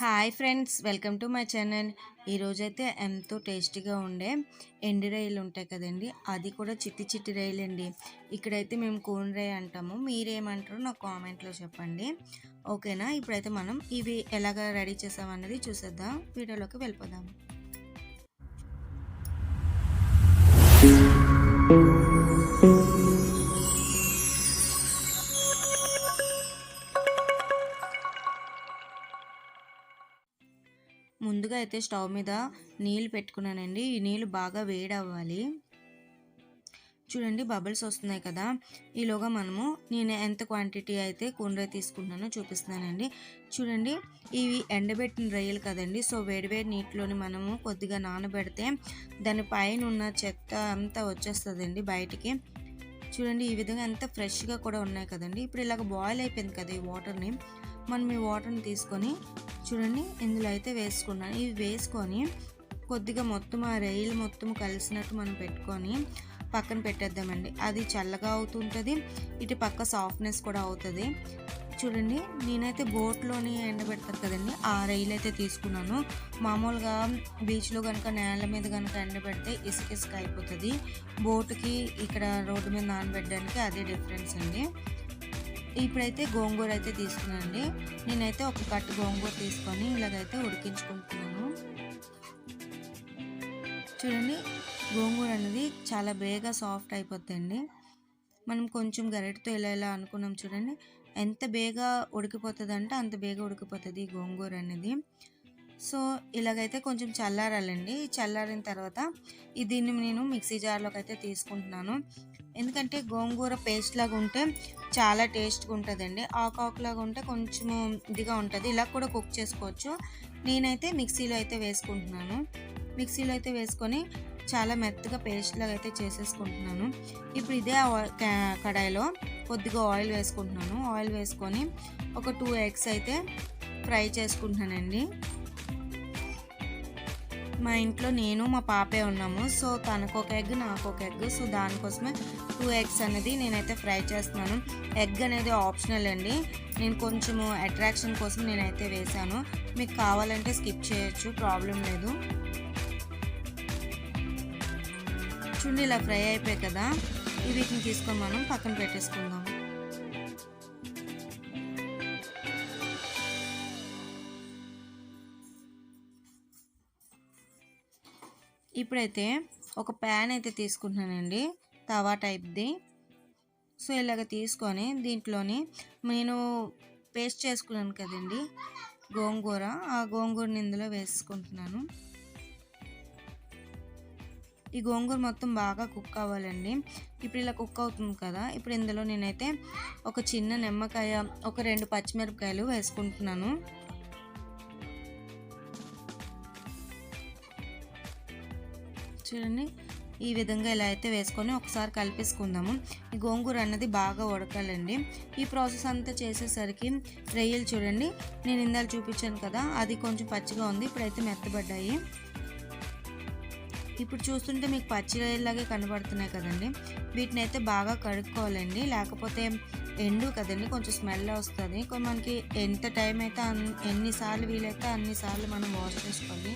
Hi friends welcome to my channel. ఈరోజైతే ఎంతో టేస్టీగా ఉండే ఎండి రైలు ఉంటాయి కదండి. అది కూడా చిట్టి చిట్టి రైలు అండి. ఇక్కడైతే మేము కోన్ రై అంటాము. మీరేమంటారో నాకు కామెంట్లో చెప్పండి. ఓకేనా? ఇప్పుడైతే మనం ఇవి ఎలాగ రెడీ చేసామన్నది చూసేద్దాం. వీడియోలోకి వెళ్ళిపోదాం. ముందుగా అయితే స్టవ్ మీద నీళ్ళు పెట్టుకున్నానండి. ఈ నీళ్ళు బాగా వేడవ్వాలి. చూడండి బబుల్స్ వస్తున్నాయి కదా. ఈలోగా మనము నేను ఎంత క్వాంటిటీ అయితే కుండ్ర తీసుకుంటున్నానో చూపిస్తున్నానండి. చూడండి ఇవి ఎండబెట్టిన రొయ్యలు కదండి. సో వేడివేడి నీటిలోని మనము కొద్దిగా నానబెడితే దాని పైన ఉన్న చెత్త అంతా వచ్చేస్తుందండి బయటికి. చూడండి ఈ విధంగా ఎంత ఫ్రెష్గా కూడా ఉన్నాయి కదండి. ఇప్పుడు ఇలాగ బాయిల్ అయిపోయింది కదా ఈ వాటర్ని. మనం ఈ వాటర్ని తీసుకొని చూడండి ఇందులో అయితే వేసుకున్నాను. ఇవి వేసుకొని కొద్దిగా మొత్తం ఆ రైలు మొత్తం కలిసినట్టు మనం పెట్టుకొని పక్కన పెట్టేద్దామండి. అది చల్లగా అవుతుంటుంది ఇటు పక్క సాఫ్ట్నెస్ కూడా అవుతుంది. చూడండి నేనైతే బోట్లోని ఎండబెడతారు కదండి. ఆ రైలు అయితే తీసుకున్నాను. మామూలుగా బీచ్లో కనుక నేల మీద కనుక ఎండబెడితే ఇసుక ఇసుక అయిపోతుంది. బోటుకి ఇక్కడ రోడ్డు మీద నానబెట్టడానికి అదే డిఫరెన్స్ అండి. ఇప్పుడైతే గోంగూర అయితే తీసుకున్నానండి. నేనైతే ఒక కట్టు గోంగూర తీసుకొని ఇలాగైతే ఉడికించుకుంటున్నాను. చూడండి గోంగూర అనేది చాలా బేగా సాఫ్ట్ అయిపోద్దండి. మనం కొంచెం గరిటతో ఇలా ఇలా అనుకున్నాం చూడండి ఎంత బేగా ఉడికిపోతుంది అంటే అంత బేగా ఉడికిపోతుంది ఈ గోంగూర అనేది. సో ఇలాగైతే కొంచెం చల్లారాలండి. చల్లారిన తర్వాత దీన్ని నేను మిక్సీ జార్లోకి అయితే తీసుకుంటున్నాను. ఎందుకంటే గోంగూర పేస్ట్ లాగా ఉంటే చాలా టేస్ట్గా ఉంటుందండి. ఆకు ఆకులాగా ఉంటే కొంచెము ఇదిగా ఉంటుంది. ఇలా కూడా కుక్ చేసుకోవచ్చు. నేనైతే మిక్సీలో అయితే వేసుకుంటున్నాను. మిక్సీలో అయితే వేసుకొని చాలా మెత్తగా పేస్ట్ లాగా అయితే చేసేసుకుంటున్నాను. ఇప్పుడు ఇదే కడాయిలో కొద్దిగా ఆయిల్ వేసుకుంటున్నాను. ఆయిల్ వేసుకొని ఒక టూ ఎగ్స్ అయితే ఫ్రై చేసుకుంటున్నానండి. మా ఇంట్లో నేను మా పాపే ఉన్నాము. సో తనకు ఒక ఎగ్ నాకు ఒక ఎగ్. సో దానికోసమే టూ ఎగ్స్ అనేది నేనైతే ఫ్రై చేస్తున్నాను. ఎగ్ అనేది ఆప్షనల్ అండి. నేను కొంచెము అట్రాక్షన్ కోసం నేనైతే వేసాను మీకు కావాలంటే స్కిప్ చేయొచ్చు ప్రాబ్లం లేదు. చూడండి ఇలా ఫ్రై అయిపోయాయి కదా. ఈ వీటిని తీసుకొని మనం పక్కన పెట్టేసుకుందాం. ఇప్పుడైతే ఒక ప్యాన్ అయితే తీసుకుంటున్నానండి తవా టైప్ది సో ఇలాగ తీసుకొని దీంట్లోని నేను పేస్ట్ చేసుకున్నాను కదండి గోంగూర. ఆ గోంగూరని ఇందులో వేసుకుంటున్నాను. ఈ గోంగూర మొత్తం బాగా కుక్ అవ్వాలండి. ఇప్పుడు ఇలా కుక్ అవుతుంది కదా ఇప్పుడు ఇందులో నేనైతే ఒక చిన్న నిమ్మకాయ ఒక రెండు పచ్చిమిరపకాయలు వేసుకుంటున్నాను. చూడండి ఈ విధంగా ఇలా అయితే వేసుకొని ఒకసారి కలిపేసుకుందాము. ఈ గోంగూర అన్నది బాగా ఉడకాలండి. ఈ ప్రాసెస్ అంతా చేసేసరికి రొయ్యలు చూడండి. నేను ఇందాక చూపించాను కదా అది కొంచెం పచ్చిగా ఉంది ఇప్పుడైతే మెత్తబడ్డాయి. ఇప్పుడు చూస్తుంటే మీకు పచ్చి రొయ్యలాగే కనబడుతున్నాయి కదండి. వీటిని అయితే బాగా కడుక్కోవాలండి. లేకపోతే ఎండు కదండి కొంచెం స్మెల్ వస్తుంది. మనకి ఎంత టైం అయితే ఎన్నిసార్లు వీలైతే అన్నిసార్లు మనం వాష్ చేసుకోవాలి.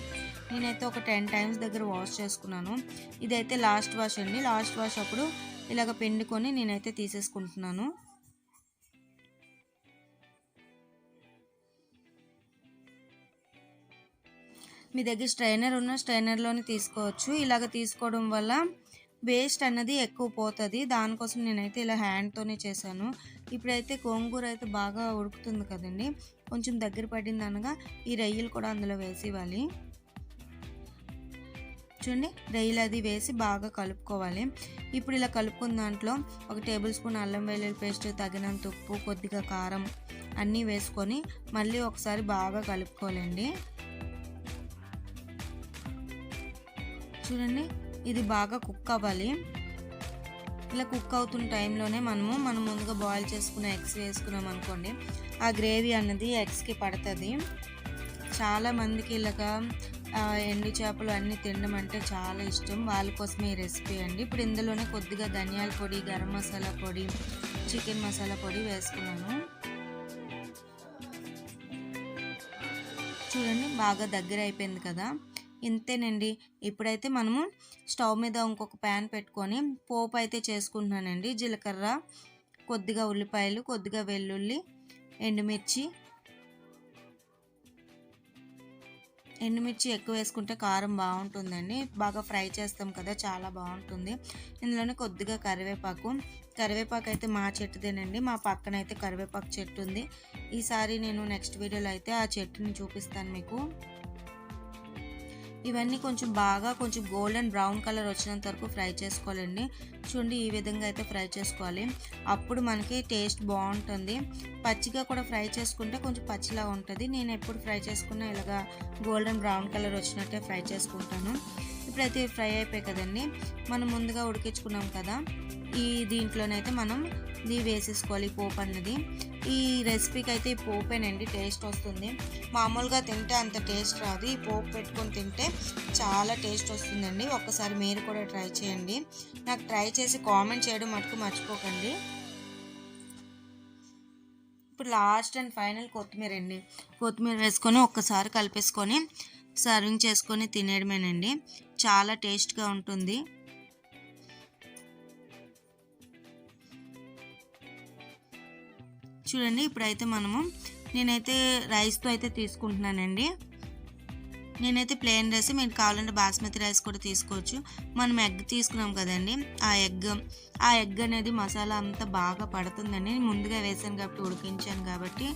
నేనైతే ఒక టెన్ టైమ్స్ దగ్గర వాష్ చేసుకున్నాను. ఇదైతే లాస్ట్ వాష్ అండి. లాస్ట్ వాష్ అప్పుడు ఇలాగ పిండుకొని నేనైతే తీసేసుకుంటున్నాను. మీ దగ్గర స్ట్రైనర్ ఉన్న స్ట్రైనర్లోనే తీసుకోవచ్చు. ఇలాగ తీసుకోవడం వల్ల వేస్ట్ అన్నది ఎక్కువ పోతుంది. దానికోసం నేనైతే ఇలా హ్యాండ్తోనే చేశాను. ఇప్పుడైతే గోంగూర అయితే బాగా ఉడుకుతుంది కదండి. కొంచెం దగ్గర పడింది అనగా ఈ రొయ్యలు కూడా అందులో వేసి ఇవ్వాలి చూడండి రొయ్యలు అది వేసి బాగా కలుపుకోవాలి. ఇప్పుడు ఇలా కలుపుకున్న దాంట్లో ఒక టేబుల్ స్పూన్ అల్లం వెల్లుల్లి పేస్ట్ తగినంత ఉప్పు కొద్దిగా కారం అన్నీ వేసుకొని మళ్ళీ ఒకసారి బాగా కలుపుకోవాలండి. చూడండి ఇది బాగా కుక్ అవ్వాలి. ఇలా కుక్ అవుతున్న టైంలోనే మనము మనం ముందుగా బాయిల్ చేసుకున్న ఎగ్స్ వేసుకున్నాం అనుకోండి ఆ గ్రేవీ అన్నది ఎగ్స్కి పడుతుంది. చాలా మందికి ఇలాగ ఎండు చేపలు అన్నీ తినడం అంటే చాలా ఇష్టం. వాళ్ళ కోసమే ఈ రెసిపీ అండి. ఇప్పుడు ఇందులోనే కొద్దిగా ధనియాల పొడి గరం మసాలా పొడి చికెన్ మసాలా పొడి వేసుకున్నాను. చూడండి బాగా దగ్గర అయిపోయింది కదా. ఇంతేనండి. ఇప్పుడైతే మనము స్టవ్ మీద ఇంకొక ప్యాన్ పెట్టుకొని పోపు అయితే చేసుకుంటున్నానండి. జీలకర్ర కొద్దిగా ఉల్లిపాయలు కొద్దిగా వెల్లుల్లి ఎండుమిర్చి ఎండుమిర్చి ఎక్కువ వేసుకుంటే కారం బాగుంటుందండి. బాగా ఫ్రై చేస్తాం కదా చాలా బాగుంటుంది. ఇందులోనే కొద్దిగా కరివేపాకు. కరివేపాకు అయితే మా చెట్టుదేనండి. మా పక్కన అయితే కరివేపాకు చెట్టు ఉంది. ఈసారి నేను నెక్స్ట్ వీడియోలో అయితే ఆ చెట్టుని చూపిస్తాను మీకు. ఇవన్నీ కొంచెం బాగా కొంచెం గోల్డెన్ బ్రౌన్ కలర్ వచ్చినంత వరకు ఫ్రై చేసుకోవాలండి. చూడండి ఈ విధంగా అయితే ఫ్రై చేసుకోవాలి. అప్పుడు మనకి టేస్ట్ బాగుంటుంది. పచ్చిగా కూడా ఫ్రై చేసుకుంటే కొంచెం పచ్చిలా ఉంటుంది. నేను ఎప్పుడు ఫ్రై చేసుకున్నా ఇలాగా గోల్డెన్ బ్రౌన్ కలర్ వచ్చినట్టే ఫ్రై చేసుకుంటాను. ఇప్పుడైతే ఫ్రై అయిపోయాయి కదండి. మనం ముందుగా ఉడికించుకున్నాం కదా. ఈ దీంట్లోనైతే మనం ఇది వేసేసుకోవాలి పోపు అన్నది. ఈ రెసిపీకి అయితే ఈ పోపేనండి టేస్ట్ వస్తుంది. మామూలుగా తింటే అంత టేస్ట్ రాదు. ఈ పోపు పెట్టుకొని తింటే చాలా టేస్ట్ వస్తుందండి. ఒక్కసారి మీరు కూడా ట్రై చేయండి. నాకు ట్రై చేసి కామెంట్ చేయడం మటుకు మర్చిపోకండి. ఇప్పుడు లాస్ట్ అండ్ ఫైనల్ కొత్తిమీర అండి కొత్తిమీర వేసుకొని ఒక్కసారి కలిపేసుకొని సర్వింగ్ చేసుకొని తినేయడమేనండి. చాలా టేస్ట్గా ఉంటుంది. చూడండి ఇప్పుడైతే మనము నేనైతే రైస్తో అయితే తీసుకుంటున్నానండి. నేనైతే ప్లెయిన్ రైస్ మీరు కావాలంటే బాస్మతి రైస్ కూడా తీసుకోవచ్చు. మనం ఎగ్ తీసుకున్నాం కదండి ఆ ఎగ్ ఆ ఎగ్ అనేది మసాలా అంతా బాగా పడుతుందండి. ముందుగా వేసాను కాబట్టి ఉడికించాను కాబట్టి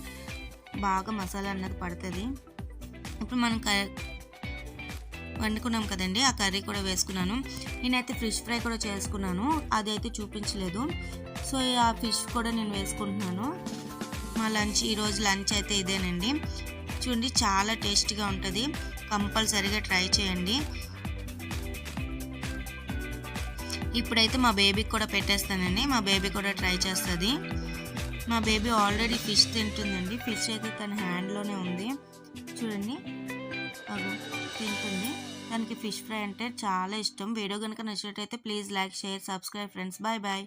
బాగా మసాలా అన్నది పడుతుంది. ఇప్పుడు మనం వండుకున్నాం కదండి ఆ కర్రీ కూడా వేసుకున్నాను. నేనైతే ఫిష్ ఫ్రై కూడా చేసుకున్నాను అది అయితే చూపించలేదు. సో ఆ ఫిష్ కూడా నేను వేసుకుంటున్నాను. మా లంచ్ ఈరోజు లంచ్ అయితే ఇదేనండి. చూడండి చాలా టేస్టీగా ఉంటుంది. కంపల్సరీగా ట్రై చేయండి. ఇప్పుడైతే మా బేబీకి కూడా పెట్టేస్తానండి. మా బేబీ కూడా ట్రై చేస్తుంది. మా బేబీ ఆల్రెడీ ఫిష్ తింటుందండి. ఫిష్ అయితే తన హ్యాండ్లోనే ఉంది. చూడండి. తింటుంది. దానికి ఫిష్ ఫ్రై అంటే చాలా ఇష్టం. వీడియో కనుక నచ్చినట్టయితే please like share subscribe friends. Bye bye.